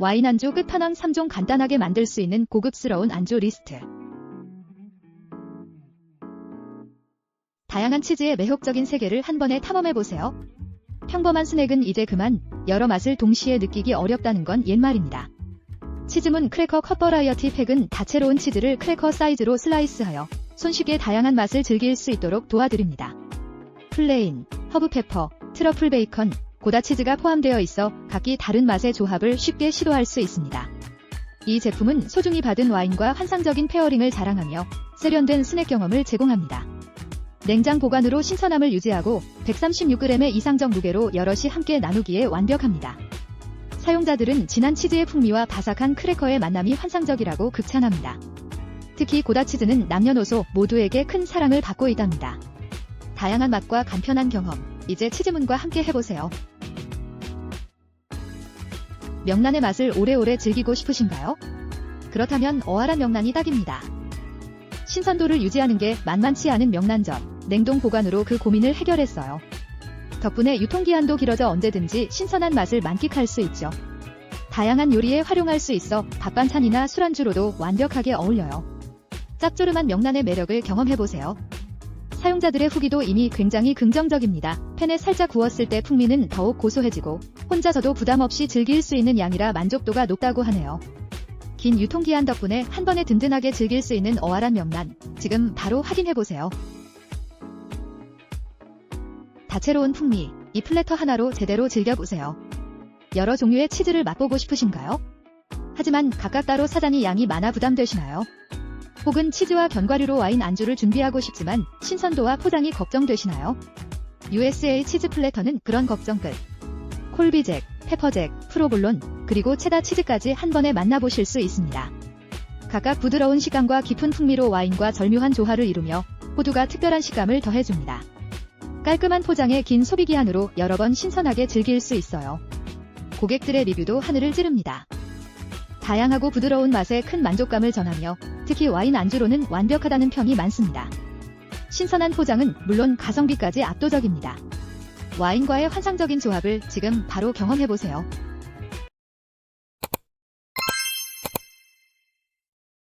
와인 안주 끝판왕 3종 간단하게 만들 수 있는 고급스러운 안주 리스트. 다양한 치즈의 매혹적인 세계를 한 번에 탐험해보세요. 평범한 스낵은 이제 그만 여러 맛을 동시에 느끼기 어렵다는 건 옛말입니다. 치즈문 크래커 컷 버라이어티 팩은 다채로운 치즈를 크래커 사이즈로 슬라이스하여 손쉽게 다양한 맛을 즐길 수 있도록 도와드립니다. 플레인, 허브페퍼, 트러플 베이컨, 고다 치즈가 포함되어 있어 각기 다른 맛의 조합을 쉽게 시도할 수 있습니다. 이 제품은 소중히 받은 와인과 환상적인 페어링을 자랑하며 세련된 스낵 경험을 제공합니다. 냉장 보관으로 신선함을 유지하고 136g의 이상적 무게로 여럿이 함께 나누기에 완벽합니다. 사용자들은 진한 치즈의 풍미와 바삭한 크래커의 만남이 환상적이라고 극찬합니다. 특히 고다 치즈는 남녀노소 모두에게 큰 사랑을 받고 있답니다. 다양한 맛과 간편한 경험, 이제 치즈문과 함께 해보세요. 명란의 맛을 오래오래 즐기고 싶으신가요? 그렇다면 어활한 명란이 딱입니다. 신선도를 유지하는 게 만만치 않은 명란젓, 냉동 보관으로 그 고민을 해결했어요. 덕분에 유통기한도 길어져 언제든지 신선한 맛을 만끽할 수 있죠. 다양한 요리에 활용할 수 있어 밥반찬이나 술안주로도 완벽하게 어울려요. 짭조름한 명란의 매력을 경험해보세요. 사용자들의 후기도 이미 굉장히 긍정적입니다. 팬에 살짝 구웠을 때 풍미는 더욱 고소해지고 혼자서도 부담 없이 즐길 수 있는 양이라 만족도가 높다고 하네요. 긴 유통기한 덕분에 한 번에 든든하게 즐길 수 있는 어활한 명란, 지금 바로 확인해보세요. 다채로운 풍미, 이 플래터 하나로 제대로 즐겨보세요. 여러 종류의 치즈를 맛보고 싶으신가요? 하지만 각각 따로 사자니 양이 많아 부담되시나요? 혹은 치즈와 견과류로 와인 안주를 준비하고 싶지만 신선도와 포장이 걱정되시나요? USA 치즈 플래터는 그런 걱정 끝. 콜비잭, 페퍼잭, 프로볼론, 그리고 체다 치즈까지 한 번에 만나보실 수 있습니다. 각각 부드러운 식감과 깊은 풍미로 와인과 절묘한 조화를 이루며 호두가 특별한 식감을 더해줍니다. 깔끔한 포장에 긴 소비기한으로 여러 번 신선하게 즐길 수 있어요. 고객들의 리뷰도 하늘을 찌릅니다. 다양하고 부드러운 맛에 큰 만족감을 전하며 특히 와인 안주로는 완벽하다는 평이 많습니다. 신선한 포장은 물론 가성비까지 압도적입니다. 와인과의 환상적인 조합을 지금 바로 경험해보세요.